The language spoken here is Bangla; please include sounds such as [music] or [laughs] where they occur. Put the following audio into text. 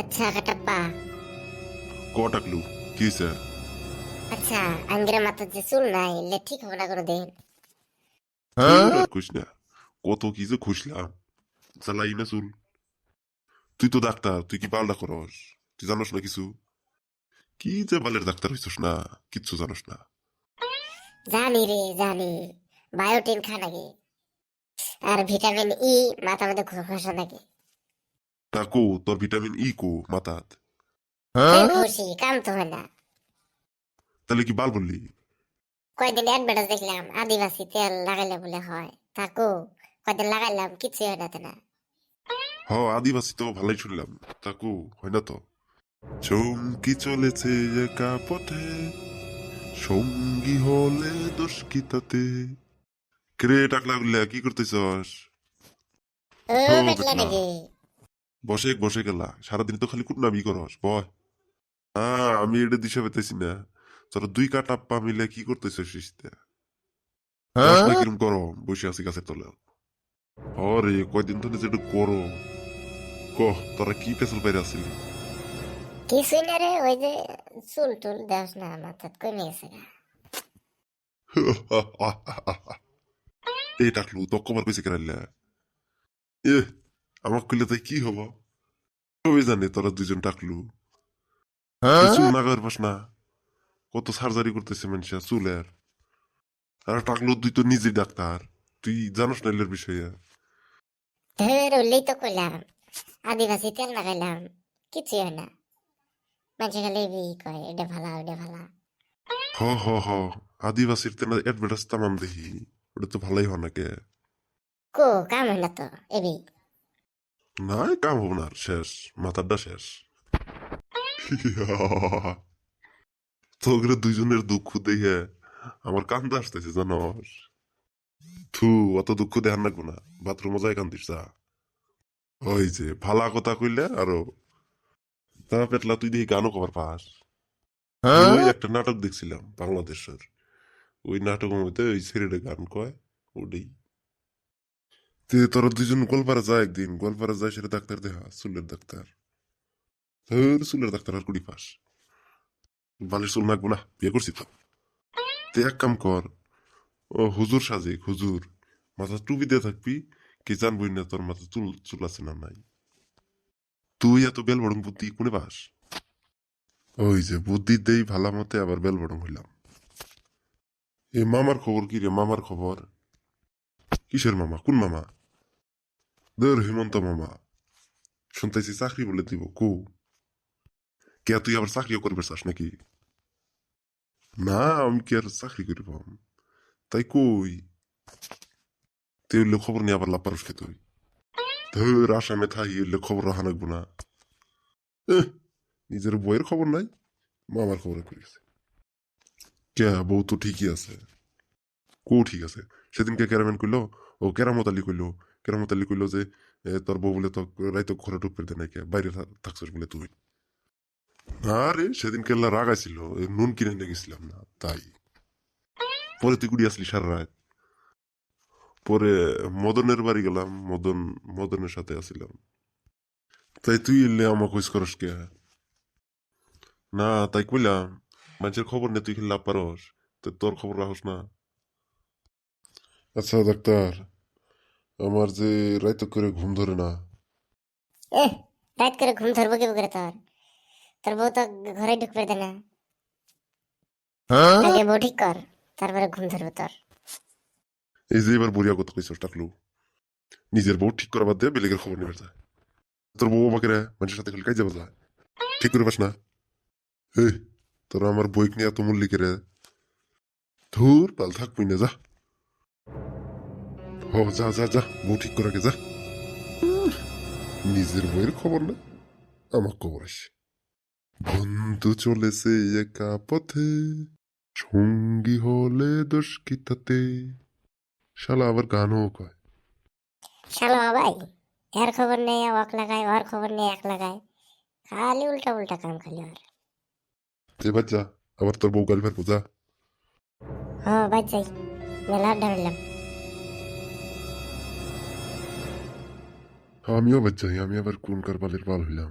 আচ্ছা কাটাপ্পা ক টাকলু কি হয়েছে আচ্ছা আঙ্গের মাথার যে চুল নাই এলে ঠিক হবে না কোনো দিন খুশ না। কত কি যে খুশলাম। চালাই না চুল। তুই তো ডাক্তার তুই কি পাল্টা করস? তুই জানোস না কিছু? কি যে বালের ডাক্তার হইছস না কিচ্ছু জানোস না। জানি রে জানি। বায়োটিন খা নাকি। আর ভিটামিন ই মাথা মধ্যে ঘষা নাকি। তা কো তোর ভিটামিন ই কো মাথাত খুশি কাম তো হয় না। তাহলে কি বাল বললি? কয়দিন অ্যাডভার্টাইজ দেখলাম আদিবাসী তেল লাগাইলে বলে হয় তাকো কয়দিন লাগাইলাম কিছু হয় না তো না। হ আদিবাসী তো ভালোই শুনলাম তা কো হয় না তো? চমকি চলেছে একা পথে সঙ্গী হলে দোষ কি তাতে? ক্রে টাকলা কি করতেছস? ও পেটলা। নাকি? বসে বসে গেলা। সারাদিন তো খালি কুটনামি করস বয়। হ্যাঁ আমি এটা দিশা পেতেছি না। তোর দুই কাটা পা মিলে কি করতেছিস শীতে কিরম গরম বসে আছি গাছের তলে। আরে কয়দিন ধরে যেটা গরম। কহ তোরা কি পেছল বাইরে আসিলি? কিছুই না রে ওই যে চুল টুল দেওয়াস না মাথাত কমে গেছে [laughs] এই টাকলু তো কবার কইছে কেরাইলে এ আমার কইলে তাই কি হব? কবে জানে তোরা দুজন টাকলু। চুল না করার পাস না। কত সার্জারি করতেছে মানুষ চুলের। আর টাকলু তুই তো নিজে ডাক্তার। তুই জানোস না এলের বিষয়ে। ধর উল্লেই তো কইলাম। আদিবাসী তেল লাগাইলাম। কিছু হয় না। মানুষে খালি বি কয় এটা ভালা ওটা ভালা। হ হ হ। আদিবাসীর তেনা অ্যাডভার্টাইজ তামাম দেখি। ওটা তো ভালোই হয় নাকি? কো কাম হয় না তো এবি না কাম হব না শেষ মাথারটা শেষ তোগরে দুইজনের দুঃখ দেখে আমার কান্দা আসতেছে জানস থু অত দুঃখ লাগবো না বাথরুমে যাই কান্দিস যা ওই যে ভালা কথা কইলে আরও তা পেটলা তুই দেখি গানও কবার পাস ওই একটা নাটক দেখছিলাম বাংলাদেশের ওই নাটকের মধ্যে ওই ছেলেটা গান কয় ওটাই তে তোরা দুজন গোলপাড়া যায় একদিন গোলপাড়া যায় সেটা ডাক্তার দেখা চুলের ডাক্তার ধর চুলের ডাক্তার আর কুড়ি পাস বালের চুল নাকবো না বিয়ে করছি তো তে এক কাম কর ও হুজুর সাজে হুজুর মাথা টুপি দিয়ে থাকবি কে জানবই না তোর মাথা চুল চুল আছে না নাই তুই এত বেল বড়ং বুদ্ধি কোনে পাস ওই যে বুদ্ধি দেই ভালো মতে আবার বেল বড়ং হইলাম এ মামার খবর কি রে মামার খবর কিসের মামা কোন মামা দের হেমন্ত মামা শুনতেছি চাকরি বলে দিব কো কে তুই আবার চাকরিও করবে চাস নাকি না আমি কি আর চাকরি করিব তাই কই তুই হইলে খবর নিয়ে আবার লাপারস কে তুই ধর আসামে থাই হইলে খবর রাখা লাগবো না নিজের বইয়ের খবর নাই মামার খবর করিস কে বউ তো ঠিকই আছে কো ঠিক আছে সেদিনকে কেরামেন কইলো ও কেরামত আলী কইলো কইলো যে তোর বউ বলে তো ঘরে ঢুকবে দে নাকি বাইরে থাকছিস বলে তুই। আরে সেদিন রাগাইছিল এ, নুন কিনে নিয়ে গেছিলাম না তাই। পরে তুই আসলি সারা রাত। পরে মদনের বাড়ি গেলাম মদন মদনের সাথে আসিলাম। তাই তুই এলে আমাকে কইস করস কে? না তাই কইলাম মানুষের খবর নে তুই খেলে লাভ পারস তোর খবর রাখস না। আচ্ছা ডাক্তার আমার যে রাইত করে ঘুম ধরে না এ রাত করে ঘুম ধরবো কি করে তোর তোর বউ তো ঘরে ঢুকবে দে না আগে বউ ঠিক কর তারপরে ঘুম ধরবো তোর এই যে এবার বড়িয়া কথা কইছস টাকলু নিজের বউ ঠিক করা বাদ দিয়ে বেলেগের খবর নেবে যায় তোর বউ আমাকে মানুষের সাথে খালি কাজে যায় ঠিক করে পাস না এই তোরা আমার বইক নিয়ে এত মূল্য রে ধুর পাল থাকবি না যা হ যা যা যা বউ ঠিক করে যা। নিজের বইয়ের খবর না আমার খবর আসে। বন্ধু চলেছে একা পথে সঙ্গী হলে দোষ কি তাতে? শালা আবার গানও কয়। শালো ভাই এর খবর নেই ওয়াক লাগায় ওর খবর নেই এক লাগায়। খালি উল্টা উল্টা কাম খালি ওর। এবার যা আবার তোর বউ গাল ফেরবো যা। হ্যাঁ বাদ যাই মেলা আড্ডা আমিও বাচ্চা আমি আবার কোন কারবালের পাল হইলাম